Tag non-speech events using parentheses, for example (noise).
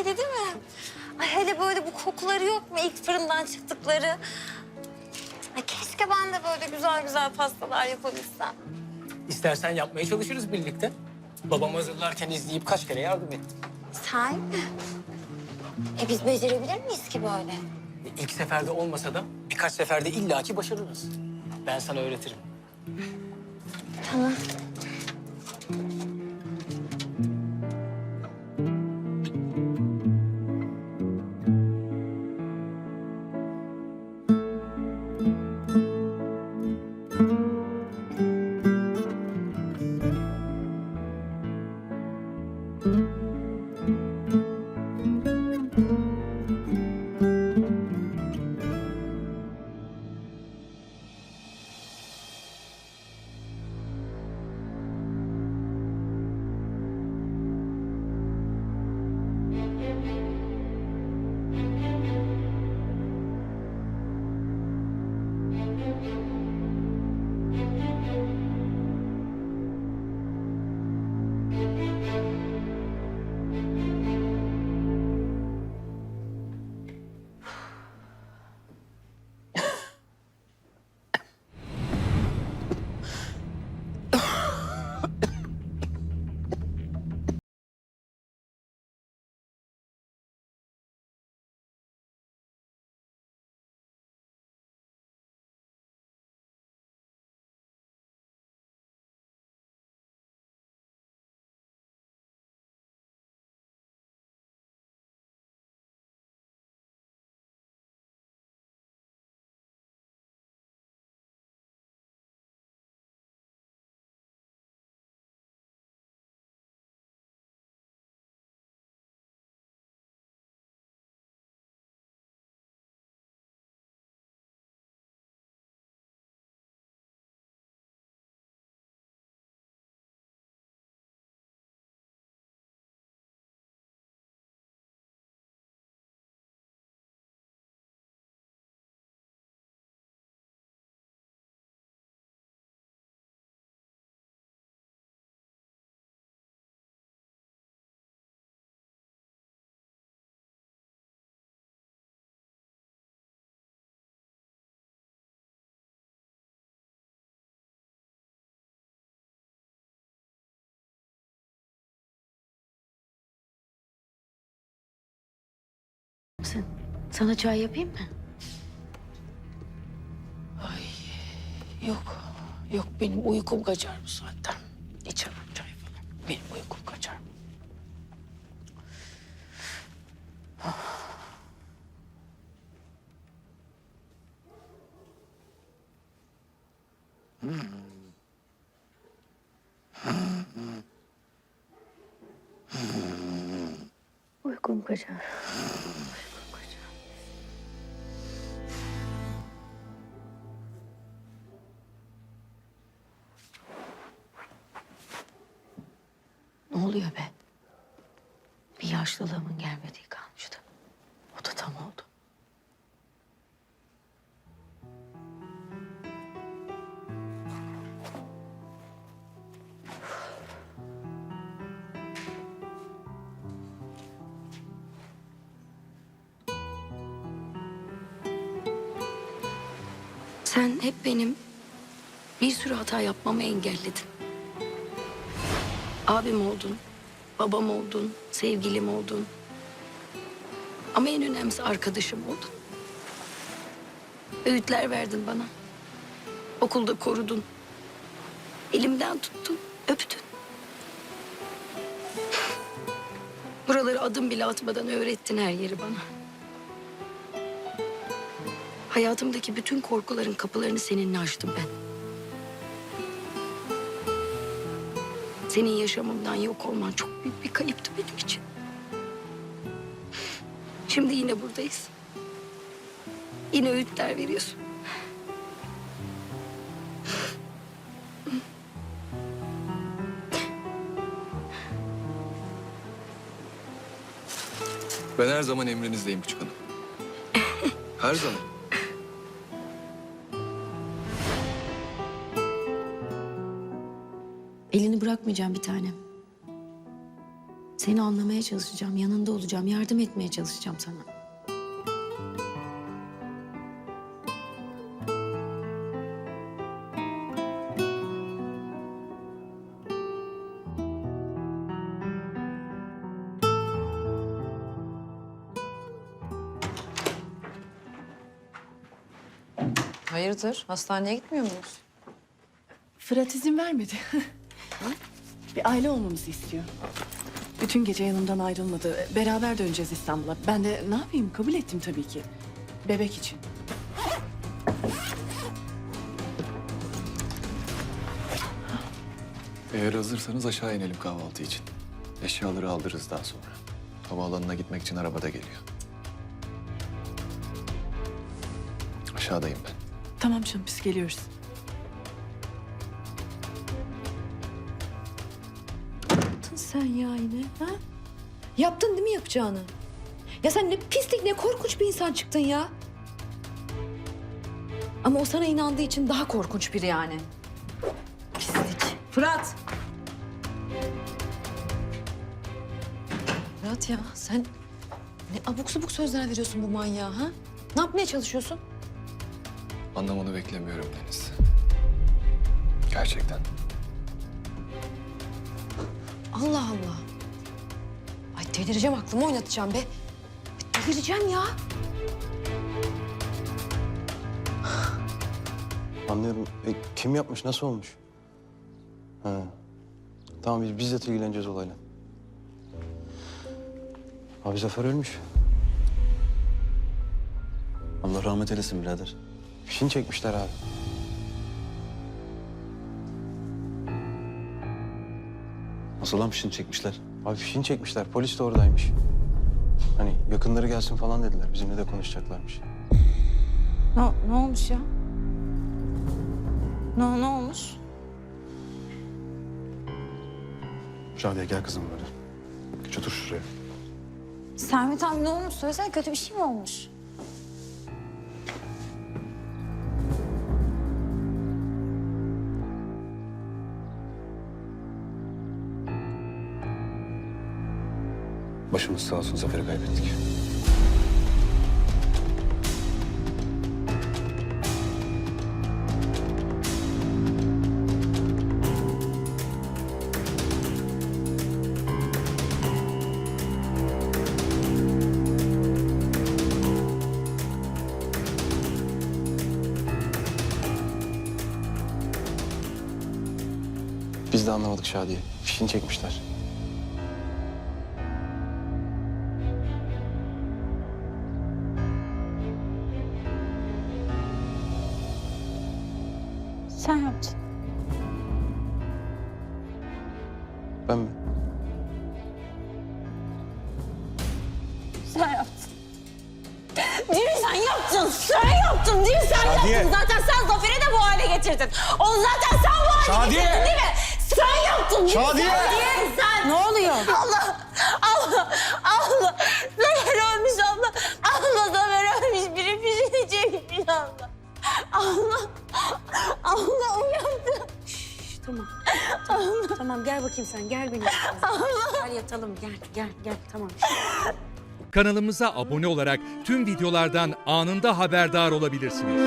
neşeli değil mi? Ay hele böyle bu kokuları yok mu ilk fırından çıktıkları? Ay keşke ben de böyle güzel güzel pastalar yapabilsem. İstersen yapmaya çalışırız birlikte. Babam hazırlarken izleyip kaç kere yardım ettim. Sen? E biz becerebilir miyiz ki böyle? İlk seferde olmasa da birkaç seferde illaki başarırız. Ben sana öğretirim. Tamam. Sen, sana çay yapayım mı? Ay yok. Yok benim uykum kaçar bu saatten. İçemem çay falan. Benim uykum kaçar. Uykum kaçar. Uykum kaçar. Oluyor be? Bir yaşlılığımın gelmediği kalmıştı. O da tam oldu. Sen hep benim bir sürü hata yapmamı engelledin. Abim oldun, babam oldun, sevgilim oldun. Ama en önemlisi arkadaşım oldun. Öğütler verdin bana. Okulda korudun. Elimden tuttun, öptün. Buraları adım bile atmadan öğrettin her yeri bana. Hayatımdaki bütün korkuların kapılarını seninle açtım ben. Senin yaşamımdan yok olman çok büyük bir kayıptı benim için. Şimdi yine buradayız. Yine öğütler veriyorsun. Ben her zaman emrinizdeyim küçük hanım. Her zaman. Elini bırakmayacağım bir tanem. Seni anlamaya çalışacağım, yanında olacağım, yardım etmeye çalışacağım sana. Hayırdır? Hastaneye gitmiyor muyuz? Fırat izin vermedi. (laughs) bir aile olmamızı istiyor. Bütün gece yanımdan ayrılmadı. Beraber döneceğiz İstanbul'a. Ben de ne yapayım kabul ettim tabii ki. Bebek için. Eğer hazırsanız aşağı inelim kahvaltı için. Eşyaları aldırırız daha sonra. Havaalanına gitmek için arabada geliyor. Aşağıdayım ben. Tamam canım biz geliyoruz. Sen ya yine? Ha? Yaptın değil mi yapacağını? Ya sen ne pislik ne korkunç bir insan çıktın ya. Ama o sana inandığı için daha korkunç biri yani. Pislik. Fırat. Murat ya sen ne abuk subuk sözler veriyorsun bu manyağa ha? Ne yapmaya çalışıyorsun? Anlamanı beklemiyorum Deniz. Gerçekten. Allah Allah. Ay delireceğim aklımı oynatacağım be. Ay, delireceğim ya. Anlıyorum. E, kim yapmış? Nasıl olmuş? Ha. Tamam biz bizzat ilgileneceğiz olayla. Abi Zafer ölmüş. Allah rahmet eylesin birader. Fişini çekmişler abi. Nasıl lan fişini çekmişler? Abi fişini çekmişler. Polis de oradaymış. Hani yakınları gelsin falan dediler. Bizimle de konuşacaklarmış. Ne, ne olmuş ya? Ne, ne olmuş? Şadiye gel kızım böyle. Geç otur şuraya. Sermet abi ne olmuş? Söylesene kötü bir şey mi olmuş? Başımız sağ olsun Zafer'i kaybettik. Biz de anlamadık Şadiye. Fişini çekmişler. Sen yaptın. Ben mi? Sen yaptın. Değil mi sen yaptın? Sen yaptın değil mi? Sen yaptın. Zaten sen Zafer'i de bu hale getirdin. Onu zaten sen bu hale Şadiye! getirdin değil mi? Sen yaptın değil mi? Şadiye! Sen, sen. bakayım sen gel benim. Gel yatalım gel gel gel tamam. Kanalımıza abone olarak tüm videolardan anında haberdar olabilirsiniz.